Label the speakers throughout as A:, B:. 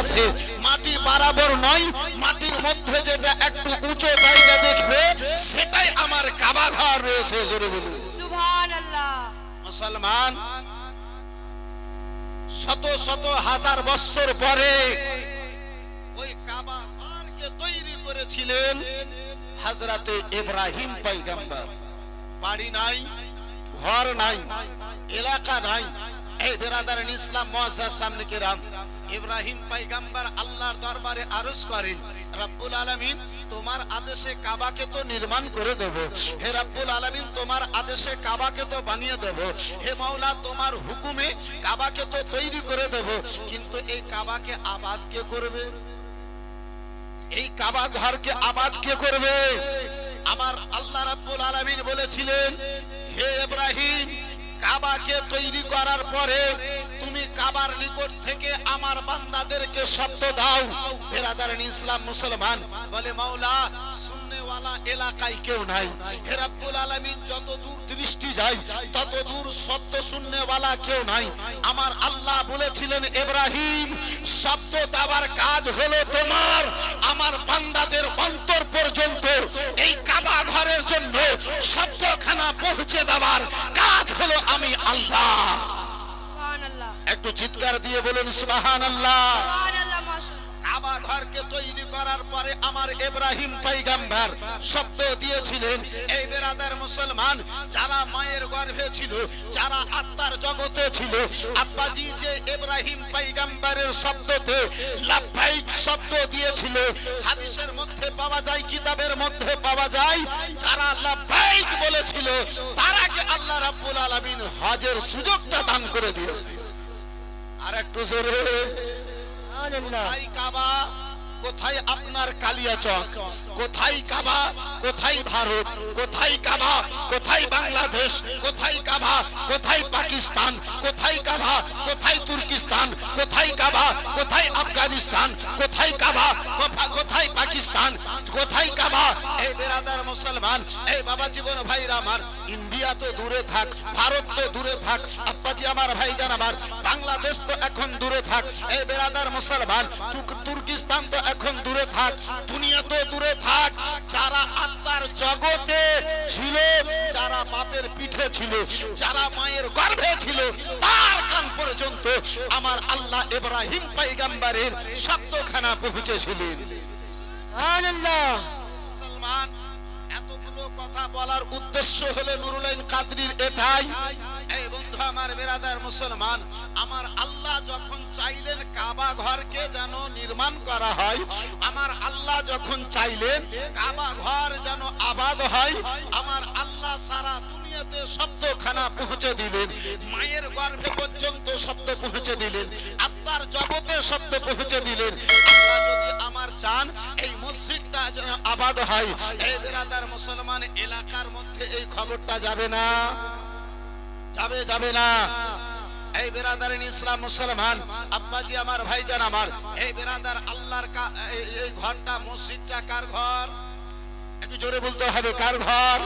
A: আছে। মাটি বরাবর নয় মাটির মধ্যে যেটা একটু উঁচু জায়গা দেখবে সেটাই আমার কাবা ঘর রয়েছে জোরে বলুন।
B: সুবহান আল্লাহ
A: মুসলমান শত শত হাজার বছর পরে ওই কাবা ঘরকে তৈরি করেছিলেন হাজরাতে ইব্রাহিম পয়গম্বর। বাড়ি নাই ঘর নাই এলাকা নাই। এই বেরাদার ইসলাম মুআজ্জাজ সামনে কিরাম। ইব্রাহিম পয়গম্বর আল্লাহর দরবারে আরজ করেন, রাব্বুল আলামিন, তোমার আদেশে কাবাকে তো নির্মাণ করে দেব। হে রব্বুল আলামিন, তোমার আদেশে কাবাকে তো বানিয়ে দেব। হে মাওলা, তোমার হুকুমে কাবাকে তো তৈরি করে দেব। কিন্তু এই কাবাকে আবাদ কে করবে? এই কাবা ঘরকে আবাদ কে করবে? আমার আল্লাহ রাব্বুল আলামিন বলেছিলেন, হে ইব্রাহিম, কাবাকে তৈরি করার পরে তুমি কাবার নিকট থেকে আমার বান্দাদেরকে শব্দ দাও। বেরাদার ইসলাম মুসলমান বলে, মাওলা, সুন্নেওয়ালা এলাকায় কেউ নাই। হে রাব্বুল আলামিন, যত দূর দৃষ্টি যায়, তত দূর শুননেওয়ালা কেউ নাই। আমার আল্লাহ বলেছিলেন, ইব্রাহিম, শব্দ দেওয়ার কাজ হলো তোমার, আমার বান্দাদের অন্তর পর্যন্ত, এই কাবা ঘরের জন্য শব্দখানা পৌঁছে দেওয়ার কাজ হলো আমি আল্লাহ। একটু চিৎকার দিয়ে বলুন সুবাহান আল্লাহ
B: সুবহান আল্লাহ মাশাআল্লাহ।
A: কাবা ঘরকে তৈরি করার পরে আমার ইব্রাহিম পৈগম্বর শব্দ দিয়েছিলেন এই বেরাদার মুসলমান যারা মায়ের গর্ভে ছিল যারা আত্মার জগতে ছিল আব্বাজি যে ইব্রাহিম পৈগম্বরের শব্দতে লাভবাহিক শব্দ দিয়েছিল হাদিসের মধ্যে পাওয়া যায় কিতাবের মধ্যে পাওয়া যায় যারা লাভবাহিক বলেছিল তারাকে আল্লাহ রাব্বুল আলামিন হজের সুযোগটা দান করে দিয়েছে। আর একটু জোরে কোথায় কাবা কোথায় আপনার কালিয়াচক? কোথায় কাবা কোথায় ভারত? কোথায় কাবা? কোথায় বাংলাদেশ? কোথায় কাবা? কোথায় পাকিস্তান? কোথায় কাবা? কোথায় তুর্কিস্তান? কোথায় কাবা? কোথায় আফগানিস্তান? কোথায় কাবা? কোথায় পাকিস্তান? কোথায় কাবা? এই বেরাদার মুসলমান, এই বাবা জীবন ভাইরা আমার, ইন্ডিয়া তো দূরে থাক, ভারত তো দূরে থাক, আব্বাজি আমার ভাইজান আমার, বাংলাদেশ তো এখন দূরে থাক, এই বেরাদার মুসলমান তুর্কিস্তান তো এখন দূরে থাক, দুনিয়া তো দূরে থাক, যারা আত্মার জগতে বাপের পিঠে ছিল যারা মায়ের গর্ভে ছিল তার কান পর্যন্ত আমার আল্লাহ ইব্রাহিম পাইগাম্বারের শব্দখানা পৌঁছেছিলেন। মুসলমান কথা বলার উদ্দেশ্য হলো নুরুল আইন কাদরির এটাই। এই বন্ধু আমার বেরাদার মুসলমান, আমার আল্লাহ যখন চাইলেন কাবা ঘরকে যেন নির্মাণ করা হয়, আমার আল্লাহ যখন চাইলেন কাবা ঘর যেন আবাদ হয়, আমার আল্লাহ সারা দুনিয়াতে শব্দখানা পৌঁছে দিলেন। মায়ের গর্ভে পর্যন্ত শব্দ হয় এই বেরাদার মুসলমান এলাকার মধ্যে এই খবরটা যাবে না। যাবে যাবে না। এই বেরাদার ইসলাম মুসলমান আব্বাজি আমার ভাইজান আমার এই বেরাদার আল্লাহর এই- ঘরটা মসজিদটা কার ঘর? একটু জোরে বলতে হবে কার ঘর?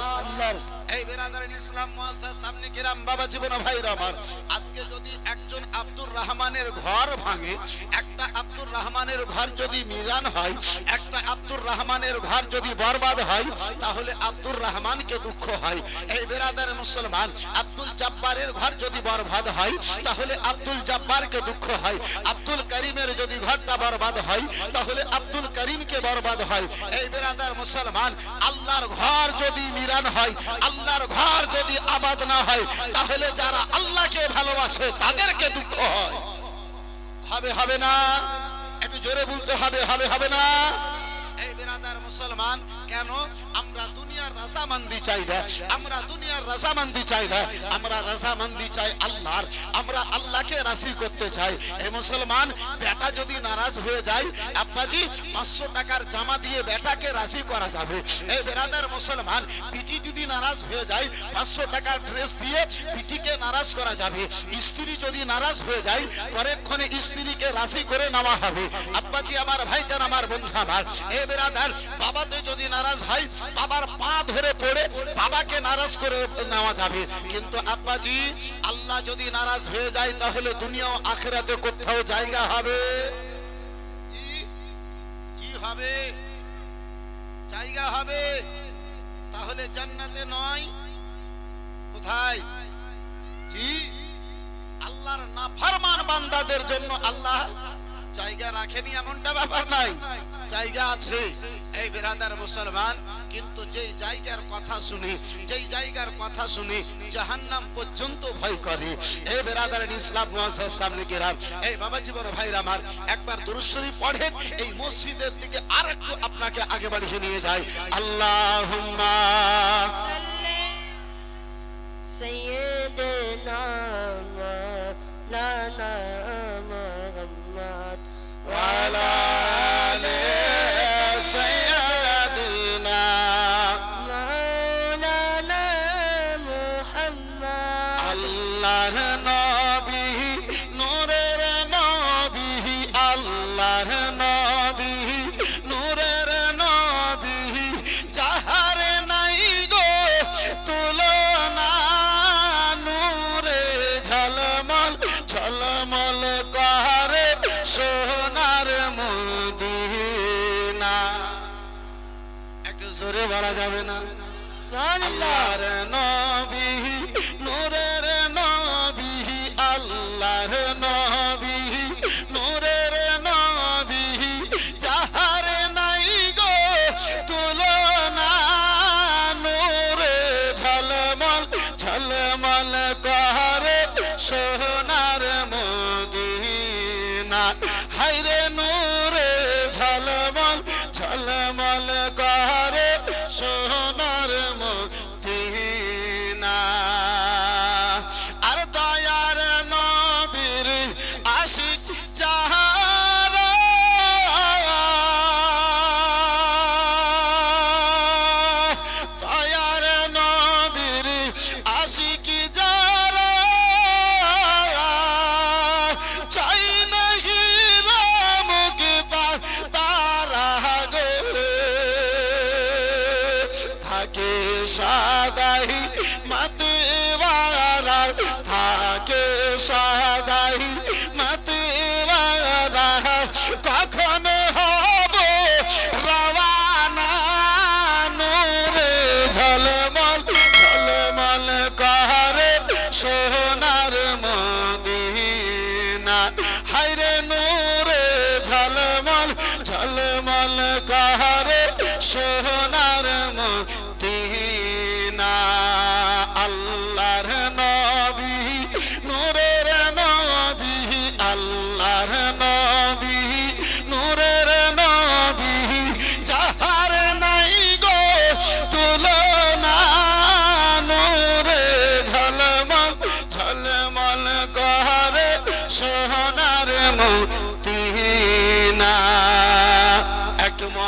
A: এই বেরাদার ইসলাম মুআসসাস সামনে কিরাম বাবা জীবন ভাইরা আমার। আজকে যদি একজন আব্দুর রহমানের ঘর ভাঙে একটা আব্দুর রহমানের ঘর যদি মিলান হয় একটা আব্দুর রহমানের ঘর যদি বরবাদ হয়, তাহলে আব্দুর রহমানকে দুঃখ হয়। এই বেরাদার মুসলমান, আব্দুল জব্বারের ঘর যদি বরবাদ হয়, তাহলে আব্দুল জব্বারকে দুঃখ হয়। আব্দুল করিমের যদি ঘরটা বরবাদ হয়, তাহলে আব্দুল করিমকে বরবাদ হয়। এই বেরাদার মুসলমান, আল্লাহর ঘর যদি মিরান হয়, আল্লাহর ঘর যদি আবাদ না হয়, তাহলে যারা আল্লাহকে ভালোবাসে, তাদেরকে দুঃখ হয়। হবে হবে না। একটু জোরে বলতে হবে হবে হবে না। বেরাদার মুসলমান, কেন? আমরা দুনিয়ার রাজামান্দি চাই না আমরা দুনিয়ার রাজামান্দি চাই না আমরা রাজামান্দি চাই আল্লাহর। আমরা আল্লাহকে রাজি করতে চাই। এই মুসলমান, বেটা যদি নারাজ হয়ে যায়, আব্বাজি, পাঁচশো টাকার জামা দিয়ে বেটাকে রাজি করা যাবে। এই বেরাদার মুসলমান, পিটি যদি নারাজ হয়ে যায়, পাঁচশো টাকার ড্রেস দিয়ে পিটিকে নারাজ করা যাবে। স্ত্রী যদি নারাজ হয়ে যায় পরেক্ষণে স্ত্রীকে রাজি করে নেওয়া হবে। আব্বাজি আমার ভাইজান, আমার বন্ধু আমার, এ বেরাদার, বাবাতে যদি নারাজ হয়, বাবার পা ধরে পড়ে বাবাকে নারাজ করে নেওয়া যাবে। কিন্তু আব্বাজি, আল্লাহ যদি নারাজ হয়ে যায় তাহলে দুনিয়া ও আখেরাতে কোথাও জায়গা হবে? হবে। জায়গা হবে। তাহলে জান্নাতে নয়। কোথায়? জি, আল্লাহর নাফরমান বান্দাদের জন্য আল্লাহ জায়গা রাখেনি, এমনটা ব্যাপার নাই। জায়গা আছে। এই বেরাদার মুসলমান কিন্তু যেই জায়গার কথা শুনি, যেই জায়গার কথা শুনি, জাহান্নাম পর্যন্ত ভয় করে। এই বেরাদার ইসলাম মহাশয়ের সামনে গেলাম। এই বাবাজি, বড় ভাইরা আমার, একবার দুরুশ্বরী পড়ে এই মসজিদের দিকে আর একটু আপনাকে আগে বাড়িয়ে নিয়ে যায় আল্লাহ সৈয়দ না না যাবে না। আল্লাহর নবী নূরের নবী আল্লাহর নবী। সোনার মদিনা। হাইরে নূরে ঝলমল ঝলমল কাহারে সোনার মদিনা।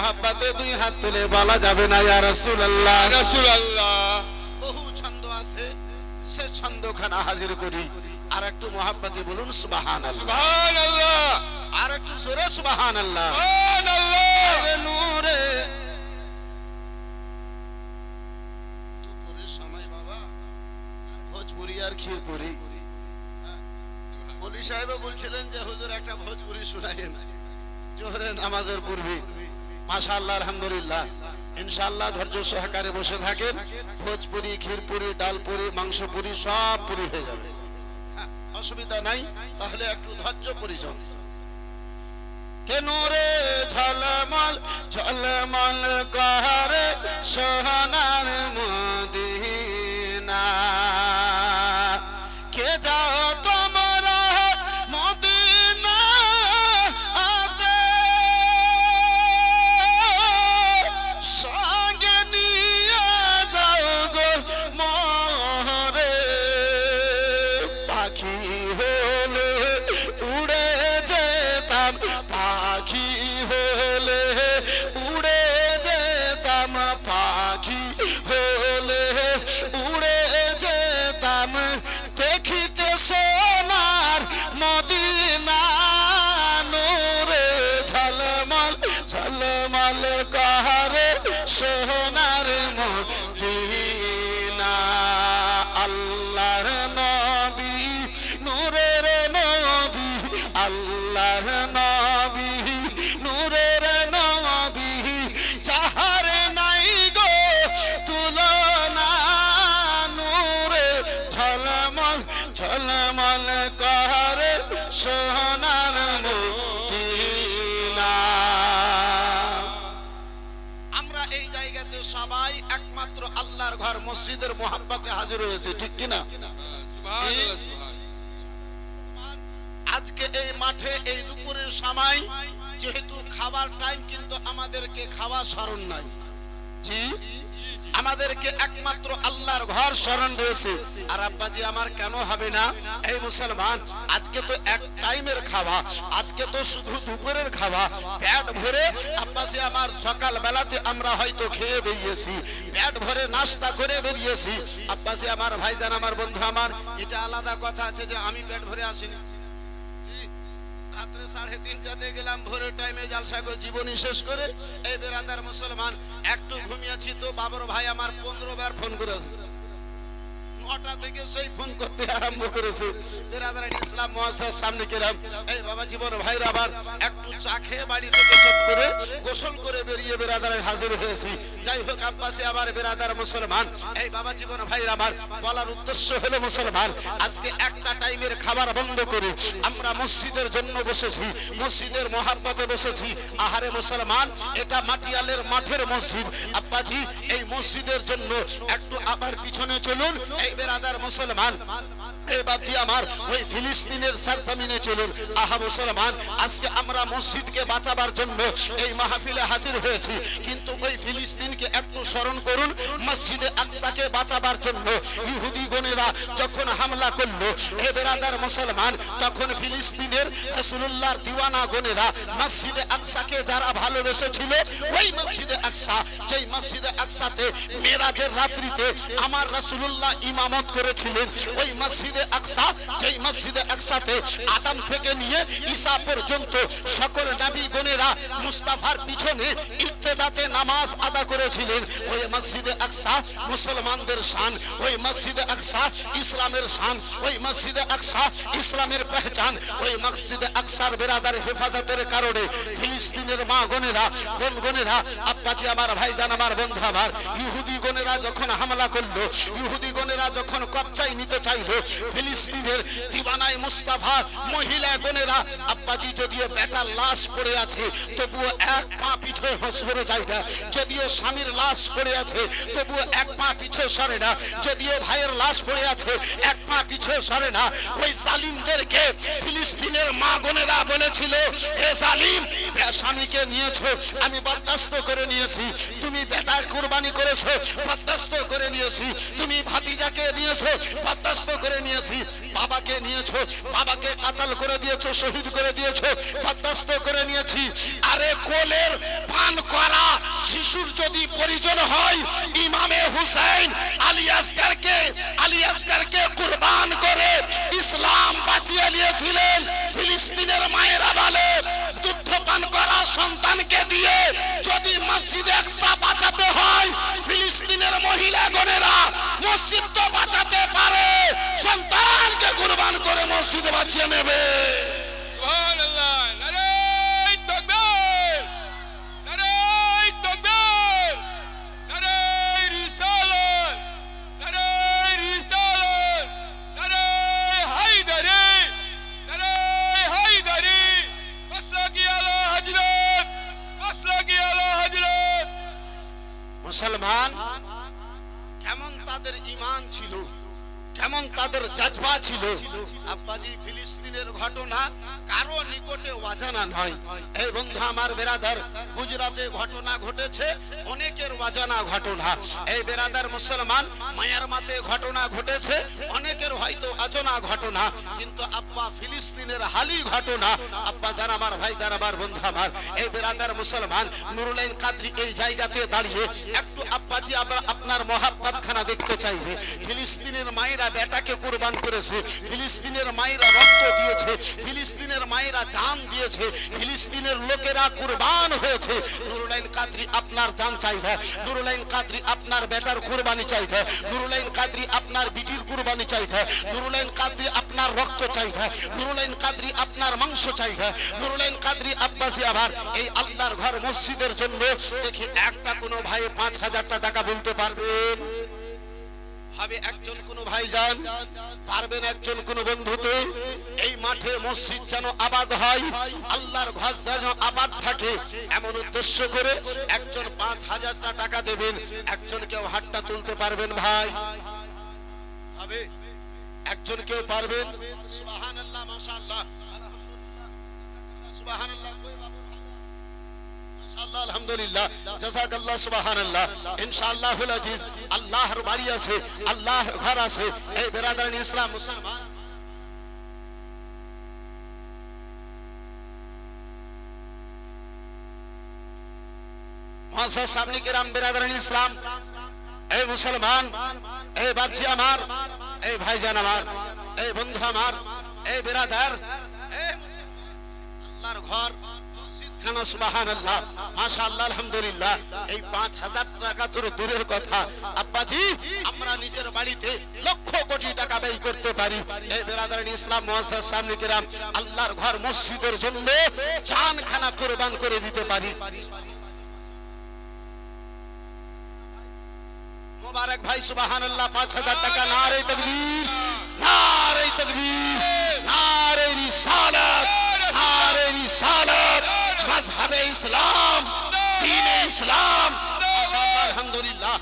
A: মহাব্বাতে দুই হাত তুলে বলা যাবে না ইয়া রাসূলুল্লাহ।
C: রাসূলুল্লাহ।
A: বহু ছন্দ আছে সে ছন্দখানা হাজির করি। আর একটু মহাব্বাতে বলুন সুবহানাল্লাহ।
C: সুবহানাল্লাহ।
A: আর একটু জোরে সুবহানাল্লাহ।
C: সুবহানাল্লাহ।
A: নূরে। দুপুরের সময় বাবা আর ভোজপুরি আর ক্ষীরপুরি বলি সাহেব বলছিলেন যে হুজুর একটা ভোজপুরি শুনাইন জোহরের নামাজের পূর্বে। মাশাআল্লাহ আলহামদুলিল্লাহ। ইনশাআল্লাহ ধৈর্য সহকারে বসে থাকেন। ভোজপুরি ক্ষীরপুরি ডালপুরি মাংসপুরি সব পুরি হয়ে যাবে। হ্যাঁ, অসুবিধা নাই তাহলে একটু ধৈর্য পরিজন কেন রে ঝলমল ঝলমল কহারে সহনার মদিনা উড়ে যেতাম পাখি হলে, উড়ে যেতাম দেখিতে সোনার মদিনা নূরে ঝলমল ঝলমল কাহারে সোনার মদিনা সোনার মদিনা। আমরা এই জায়গাতে সবাই একমাত্র আল্লাহর ঘর মসজিদের মোহাব্বতে হাজির হয়েছে ঠিক কিনা আজকে এই মাঠে এই দুপুরের সময় যেহেতু খাবার টাইম কিন্তু আমাদেরকে খাওয়া স্মরণ নাই। জি? আমাদেরকে একমাত্র আল্লাহর ঘর স্মরণ রয়েছে আর আব্বাজি, আমার কেন হবে না? এই মুসলমান, আজকে তো এক টাইমের খাওয়া, আজকে তো শুধু দুপুরের খাওয়া। পেট ভরে আব্বাসি আমার সকাল বেলাতে আমরা হয়তো খেয়ে বেরিয়েছি। পেট ভরে নাস্তা করে বেরিয়েছি। আব্বাসি আমার ভাইজান, আমার বন্ধু, আমার এটা আলাদা কথা আছে যে আমি পেট ভরে আসিনি। রাত্রে সাড়ে তিনটাতে গেলাম, ভোরের টাইমে জালসা করে জীবনী শেষ করে এই বেরান্দার মুসলমান একটু ঘুমিয়েছি তো বাবর ভাই আমার পনেরো বার ফোন করেছে। নটা থেকে সেই ফোন করতে আরম্ভ করেছে। বেরাদার ইসলাম মহাশয়ের সামনে গেলাম। এই বাবা জীবন ভাইরা আবার একটু চা খেয়ে বাড়ি থেকে চট করে গোসল করে বেরিয়ে বেরাদারের হাজির হয়েছি। যাই হোক, আব্বাসে আবার বেরাদার মুসলমান। এই বাবা জীবন ভাইরা আমার বলার উদ্দেশ্য হলো মুসলমান। আজকে একটা টাইমের খাবার বন্ধ করে আমরা মসজিদের জন্য বসেছি, মসজিদের মহাব্বতে বসেছি। আহারে মুসলমান, এটা মাটিয়ালের মাঠের মসজিদ। আব্বাজি এই মসজিদের জন্য একটু আবার পিছনে চলুন। এই বেরাদার মুসলমান এই আমার ওই ফিলিস্তিনের সারসামিনে চলুন। আহা মুসলমান, আজকে আমরা মসজিদকে বাঁচাবার জন্য এই মাহফিলে হাজির হয়েছি। কিন্তু ওই ফিলিস্তিনকে একটু স্মরণ করুন, মসজিদে আকসাকে বাঁচাবার জন্য যখন হামলা করল, হে বেরাদার মুসলমান, তখন ফিলিস্তিনের দিওয়ানা গণেরা মসজিদে আকসাকে যারা ভালোবেসেছিল, ওই মসজিদে আকসা, যেই মসজিদে আকসাতে মেরাজের রাত্রিতে আমার রাসূলুল্লাহ ইমামত করেছিলেন, ওই মসজিদে আকসা, যেই মসজিদে আকসাতে আদম থেকে নিয়ে ঈসা পর্যন্ত সকল নবী গণেরা মুস্তাফার পিছনে ইত্তেদাতে নামাজ আদা করেছিলেন। ওই মসজিদে আকসা মুসলমানদের শান, ওই মসজিদে আকসা ইসলামের শান, ওই মসজিদে আকসা ইসলামের পেহচান, ওই মসজিদে আকসার বেরাদার হেফাজতের কারণে ফিলিস্তিনের মা গণেরা, বোন গণেরা, আব্বাজি আমার, ভাইজান আমার, বন্ধু আমার, ইহুদি গণেরা যখন হামলা করল, ইহুদি গণেরা যখন কবজায় নিতে চাইলো ফিলিস্তিনের দিবানায় মুস্তাফা মহিলা গণেরা আব্বাজি যদিও বেটার লাশ পড়ে আছে, তবুও এক পা পিছে সরে যায় না যদিও স্বামীর লাশ পড়ে আছে, তবুও এক পা পিছে সরে না। যদিও ভাইয়ের লাশ পড়ে আছে, এক পা পিছে সরে না। ওই জালিমদেরকে ফিলিস্তিনের মা বোনেরা বলেছিল, হে জালিম স্বামীকে নিয়েছো, আমি বরদাস্ত করে নিয়েছি। তুমি বেটা কুরবানি করেছ, বরদাস্ত করে নিয়েছি। তুমি ভাতিজাকে নিয়েছো, বরদাস্ত করে নিয়েছি। বাবাকে নিয়েছো, বাবাকে কাতাল করে দিয়েছ, শহীদ করে দিয়েছ, বরদাস্ত করে নিয়েছি। আরে কোলের পান করা শিশুর যদি পরিজন হয়, ইমামে হুসাইন আলী আসগারকে আলী আসগারকে কুরবান করে ইসলাম বাঁচিয়ে নিয়েছিলেন। ফিলিস্তিনের মায়েরা বলে, দুগ্ধ পান করা সন্তানকে দিয়ে যদি মসজিদে আকসা বাঁচাতে হয়, ফিলিস্তিনের মহিলা গণেরা মসজিদ তো বাঁচাতে পারে, সন্তানকে কুরবান করে মসজিদ বাঁচিয়ে নেবে। মুসলমান কেমন তাদের ইমান ছিল? কেমন তাদের জাজবা ছিল? আব্বাজি ফিলিস্তিনের ঘটনা কারও নিকটে অজানা নয়। এই বন্ধু আমার বেরাদার, গুজরাটে ঘটনা ঘটেছে, অনেকের অজানা ঘটনা। এই বেরাদার মুসলমান মায়ার মাতে ঘটনা ঘটেছে, অনেকের হয়তো অজানা ঘটনা। কিন্তু আব্বা ফিলিস্তিনের হালি ঘটনা। আব্বা জান আমার, ভাই জান আমার, বন্ধু আমার, এই বেরাদার মুসলমান নুরুলাইন কাদরি এই জায়গাতে দাঁড়িয়ে একটু আব্বাজি আমরা আপনার মহাব্বত খানা দেখতে চাইবে। ফিলিস্তিনের মায়েরা বেটাকে কুরবান করেছে, ফিলিস্তিনের মায়েরা রক্ত দিয়েছে, ফিলিস্তিনের মায়েরা জান দিয়েছে, ফিলিস্তিনের লোকেরা কুরবান হয়েছে। নুরুলাইন কাদরি আপনার জান চাইবে, নুরুলাইন কাদরি আপনার বেটার কুরবানি চাইবে, নুরুলাইন কাদরি আপনার বিটির কুরবানি চাইবে, নুরুলাইন কাদরি আপনার রক্ত চাইবে। নুরুলাইন কাদরি আপনার মাংস চাইবে নুরুলাইন কাদরি আব্বাসি আবার এই আল্লাহর ঘর মসজিদের জন্য দেখি একটা কোনো ভাই পাঁচ হাজারটা টাকা বলতে পারবেন হবে একজন কোন ভাইজান পারবেন একজন কোন বন্ধুতে। এই মাঠে মসজিদ যেন আবাদ হয়, আল্লাহর ঘর যেন আবাদ থাকে, এমন উদ্দেশ্য করে একজন পাঁচ হাজারটা টাকা দেবেন একজন কেউ হাতটা তুলতে পারবেন ভাই। হবে একজন কেউ পারবেন সুবহানাল্লাহ, মাশাআল্লাহ। সুবহানাল্লাহ, কই বাবু? মাশাআল্লাহ, আলহামদুলিল্লাহ। জাযাকাল্লাহ সুবহানাল্লাহ। ইনশাআল্লাহুল আজিজ, আল্লাহর বাড়ি আছে, আল্লাহর ঘর আছে। এই বেরাদারান ইসলাম মুসলমান। মহাশয় সামনে কেরাম বেরাদারান ইসলাম। এই মুসলমান, এই বাপজি আমার। এই ভাইজান আমার, এই বন্ধু আমার, এই বেরাদার আল্লাহর ঘর মসজিদখানা সুবহানাল্লাহ, মাশাআল্লাহ, আলহামদুলিল্লাহ। এই 5000 টাকা তোর দূরের কথা। নিজের বাড়িতে লক্ষ কোটি টাকা ব্যয় করতে পারি। এই ইসলাম সামনে আল্লাহর ঘর, মসজিদের জন্য জানখানা কুরবান করে দিতে পারি। মোবারক ভাই, সুবহানাল্লাহ 5000 টাকা, নারে তাকবীর নারে তাকবীর, নারে রিসালাত নারে রিসালাত, মাযহাবে ইসলাম দ্বীন ইসলাম, মাশাআল্লাহ, আলহামদুলিল্লাহ।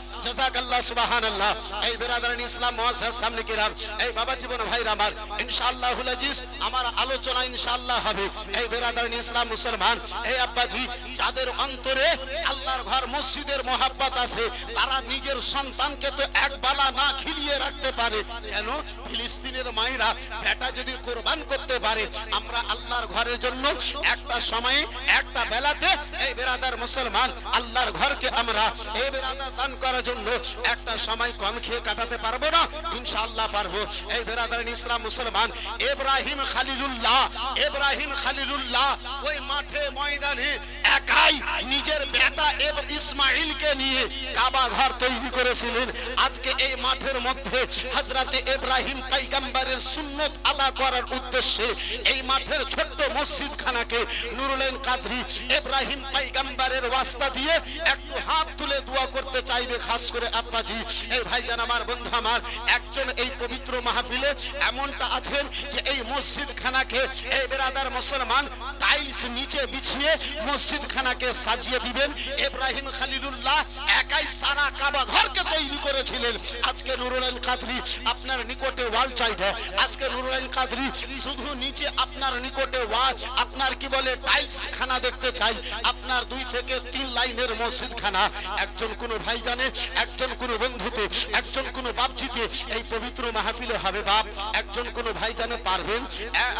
A: তারা নিজের সন্তানকে তো এক বালা না খিলিয়ে রাখতে পারে। কেন? ফিলিস্তিনের মায়েরা বেটা যদি কোরবান করতে পারে, আমরা আল্লাহর ঘরের জন্য একটা সময়ে, একটা বেলাতে, এই বেরাদার মুসলমান, আল্লাহর ঘরকে আমরা, এই বেরাদার দান করার জন্য একটা সময় কম খেয়ে কাটাতে পারব না, ইনশাআল্লাহ পারব। এই বেরাদার ইসলাম মুসলমান, এব্রাহিম খালিলুল্লাহ এব্রাহিম খালিলুল্লাহ, ওই মাঠে ময়দানে একাই নিজের বেটা এব- ইসমাইলকে নিয়ে কাবা ঘর তৈরি করেছিলেন। আজকে এই মাঠের মধ্যে হযরতে ইব্রাহিম পয়গম্বরের সুন্নত করার উদ্দেশ্যে এই মাঠের ছোট্ট মসজিদ খানাকে নুরুলেন কাদরি ইব্রাহিম পয়গম্বরের ওয়াস্তা দিয়ে একটু হাত তুলে দোয়া করতে চাইবে, খাস করে আব্বাজি। এই ভাইজান আমার বন্ধু আমার, একজন এই পবিত্র মাহফিলে এমনটা আছেন যে এই মসজিদ খানাকে এই বেরাদার মুসলমান টাইলস নিচে বিছিয়ে মসজিদ খানাকে সাজিয়ে দিবেন। এব্রাহিম খালিলুল্লাহ একাই সারা কাবা ঘরকে তৈরি করেছিলেন। আজকে নুরুল কাদরি আপনার নিকটে ওয়াল চাইবে। আজকে নুরুল কাদরি শুধু নিচে আপনার নিকটে ওয়াল, আপনার কি বলে টাইলস খানা দেখতে চাই। আপনার দুই থেকে তিন লাইনের মসজিদ খানা একজন কোন ভাই জানে একজন কোন বন্ধুতে, একজন কোন বাপজিতে এই পবিত্র মাহফিলে হবে বাপ। একজন কোন ভাই জানে পারবেন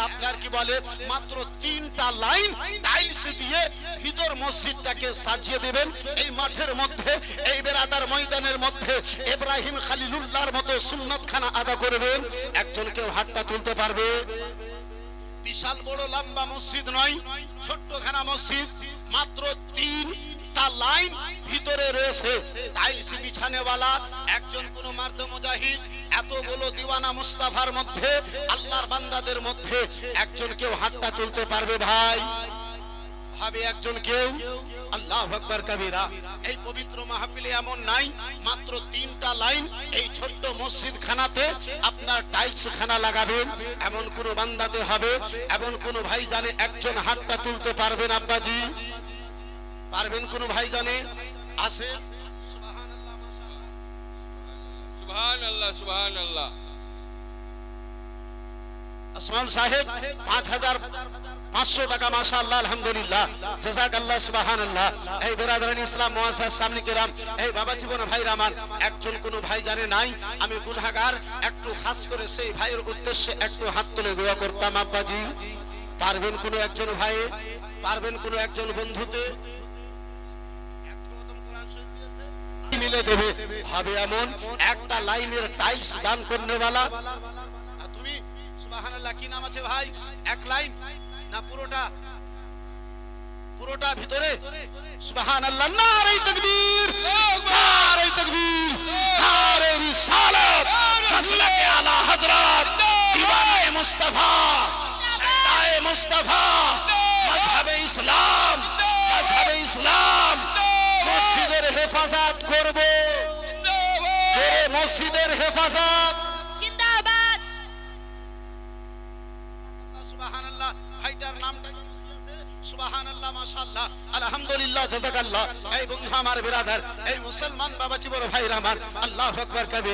A: আপনার কি বলে মাত্র তিনটা লাইন টাইলস দিয়ে ভিতর মসজিদটাকে সাজিয়ে দেবেন। এই মাঠের মধ্যে, এই বেরাদার ময়দানের মধ্যে ইব্রাহিম খালিলুল্লাহর মতো সুন্নাত খানা আদা করবেন একজন কেউ হাতটা তুলতে পারবে। বিশাল বড় লম্বা মসজিদ নয়, ছোট্টখানা মসজিদ, মাত্র তিনটা লাইন ভিতরে রয়েছে। টাইলস বিছানেওয়ালা, একজন কোন মার্দ মুজাহিদ, এতগুলো দিওয়ানা মুস্তাফার মধ্যে, আল্লাহর বান্দাদের মধ্যে একজন কেউ হাতটা তুলতে পারবে ভাই। ভাবে একজন কেউ আল্লাহ আকবার কবিরা। এই পবিত্র মাহফিলে এমন নাই, মাত্র তিনটা লাইন এই ছোট্ট মসজিদ খানাতে আপনার টাইলস খানা লাগাবেন, এমন কোন বান্দাতে হবে, এমন কোন ভাই জানে একজন হাতটা তুলতে পারবেন আব্বাজি। পারবেন কোন ভাই জানে আছে
C: সুবহানাল্লাহ সুবহানাল্লাহ।
A: আসমান সাহেব, পাঁচ হাজার পাঁচশো টাকা মাসা আল্লাহ আলহামদুলিল্লাহ। জাজাক আল্লাহ সুবাহান আল্লাহ এই বেরাদারান ইসলাম মহাসার সামনে কেরাম, এই বাবা জীবন ভাই রামান একজন কোন ভাই জানে নাই, আমি গুনহাগার, একটু খাস করে সেই ভাইয়ের উদ্দেশ্যে একটু হাত তুলে দোয়া করতাম, আব্বাজি। পারবেন কোন একজন ভাই? পারবেন কোন একজন বন্ধুতে? মিলে দেবে। হবে এমন, একটা লাইনের টাইলস দান করনেওয়ালা সুবহানাল্লাহ কি নাম আছে ভাই। এক লাইন। না, পুরোটা। পুরোটা ভিতরে। সুবহানাল্লাহ, নারে তাকবীর। নারে তাকবীর। নারে রিসালাত। মাসলাকে আলা হযরত। মুস্তাফা। মুস্তাফা। ইসলাম। ইসলাম। মসজিদের হেফাজত করব। মসজিদের হেফাজত ভাইটার নামটা কি আলহামদুলিল্লাহ এই বন্ধু আমার বিরাদার, এই মুসলমান বাবাজি বড় ভাইরা আমার। আল্লাহ আকবার, কবীর।